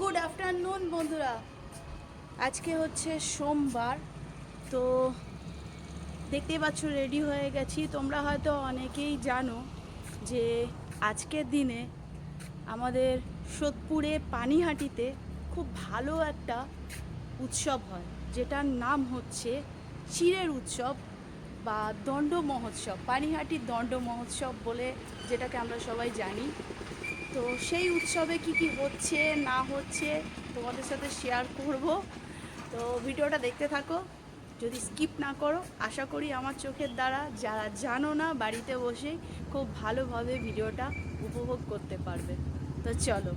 Good afternoon বন্ধুরা। আজকে হচ্ছে সোমবার, তো দেখতেই পাচ্ছ রেডি হয়ে গেছি। তোমরা হয়তো অনেকেই জানো যে আজকের দিনে আমাদের সোদপুরে পানিহাটিতে খুব ভালো একটা উৎসব হয়, যেটার নাম হচ্ছে চিরের উৎসব বা দণ্ড মহোৎসব। পানিহাটির দণ্ড মহোৎসব বলে যেটাকে আমরা সবাই জানি। তো সেই উৎসবে কি কি হচ্ছে, না হচ্ছে তোমাদের সাথে শেয়ার করব। তো ভিডিওটা দেখতে থাকো, যদি স্কিপ না করো, আশা করি আমার চোখের দ্বারা যারা জানো না বাড়িতে বসে খুব ভালোভাবে ভিডিওটা উপভোগ করতে পারবে। তো চলো।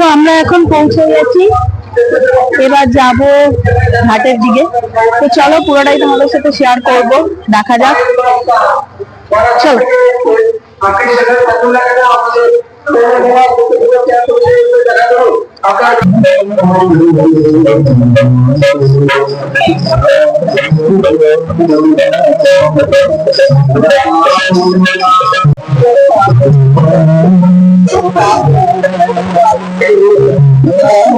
তো আমরা এখন পৌঁছে গেছি। এবার যাব ঘাটের দিকে। তো চলো, পুরোটাই তোমাদের সাথে শেয়ার করব। দেখা যাক। চলো। হবে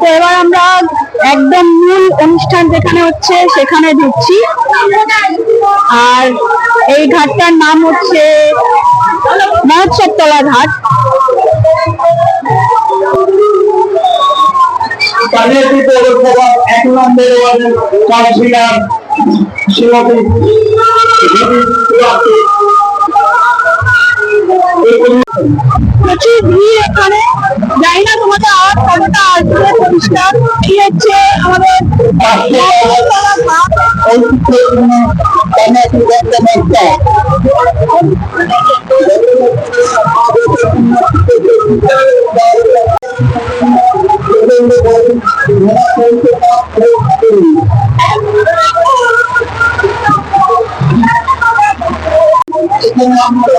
তো এবার আমরা একদম মূল অনুষ্ঠান যেখানে হচ্ছে সেখানে ঢুকছি। আর এই ঘাটটার নাম হচ্ছে মহোৎসব তলা ঘাট এক নম্বর কাউন্সিলর শ্রীমতী। প্রচুর ভিড় এখানে। জানি না পুরস্কার কি হচ্ছে আমাদের এখানে আমরা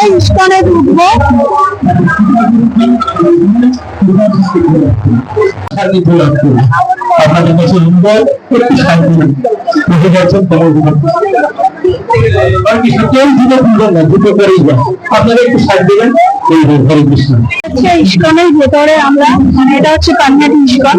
আমরা ইস্কনে ঢুকবো আপনাদের কাছে একটু শান্তি যাচ্ছেন আমরা মানে এটা হচ্ছে পানিহাটি ইস্কন।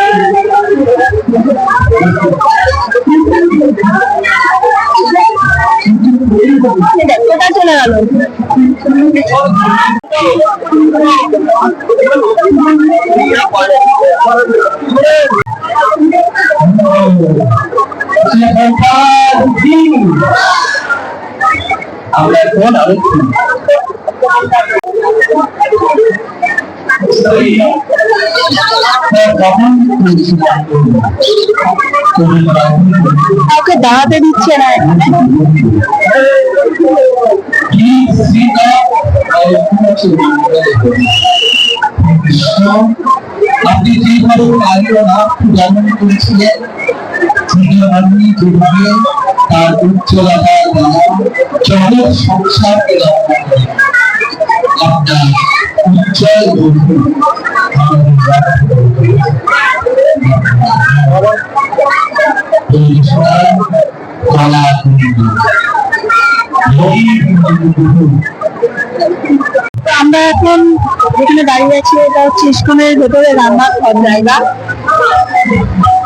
কোথায় চলে গেল আমরা এখন আলোচনা কাউকে দাঁড়াতে দিচ্ছে না। আপনি যেভাবে করেছিলেন জগৎ সংসারকে রক্ষা করেন আপনার উজ্জ্বল বন্ধু। আমরা এখন যেখানে দাঁড়িয়ে আছি, এটা হচ্ছে ইস্কনের ভেতরে রান্নার ঘর জায়গা।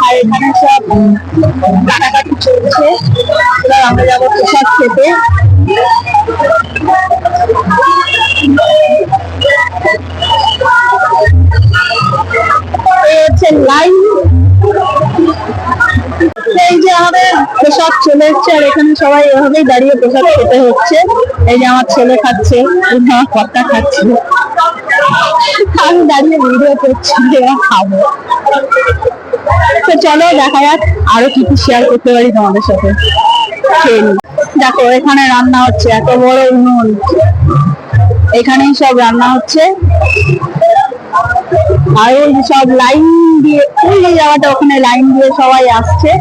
আর এখানে সব কাটাকাটি চলছে। এবার আমরা যাব প্রসাদ খেতে। হচ্ছে লাইন এই যে আমাদের প্রসাদ চলে এসছে, আর এখানে সবাই এভাবেই দাঁড়িয়ে প্রসাদ খেতে হচ্ছে। এই যে আমার ছেলে খাচ্ছে আমার কর্তা খাচ্ছে। আমি দাঁড়িয়ে ভিডিও করছি খাব। তো চলো দেখা যাক, আরও কি কি শেয়ার করতে পারি তোমাদের সাথে। দেখো, এখানে রান্না হচ্ছে, এত বড় উনুন। এখানেই সব রান্না হচ্ছে। আর ওই যে সব লাইন দিয়ে ওই যে জায়গাটা ওখানে লাইন দিয়ে সবাই আসছে।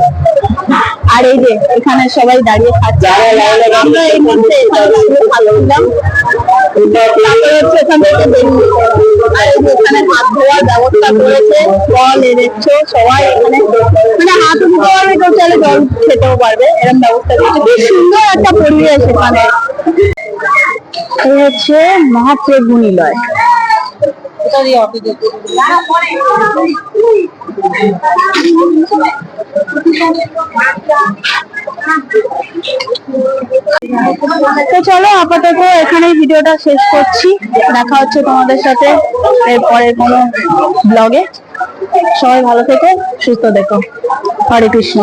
আর এই যে এখানে সবাই দাঁড়িয়ে খাচ্ছে। আমরা এই মুহূর্তে এখানে দাঁড়িয়ে তারপরে হচ্ছে এখান থেকে বেরিয়ে আর এখানে হাত ধোয়ার ব্যবস্থা করেছে। এনেছো সবাই এখানে। মানে হাত ধুতে পারবে কেউ চাইলে জল খেতেও পারবে। এরকম ব্যবস্থা করেছে। খুব সুন্দর একটা পরিবেশ এখানে। এই হচ্ছে মহাপ্রভু নিলয় তো চলো আপাতত এখানেই ভিডিওটা শেষ করছি। দেখা হচ্ছে তোমাদের সাথে এর পরের কোনো ব্লগে সবাই ভালো থেকো, সুস্থ দেখো হরে কৃষ্ণ।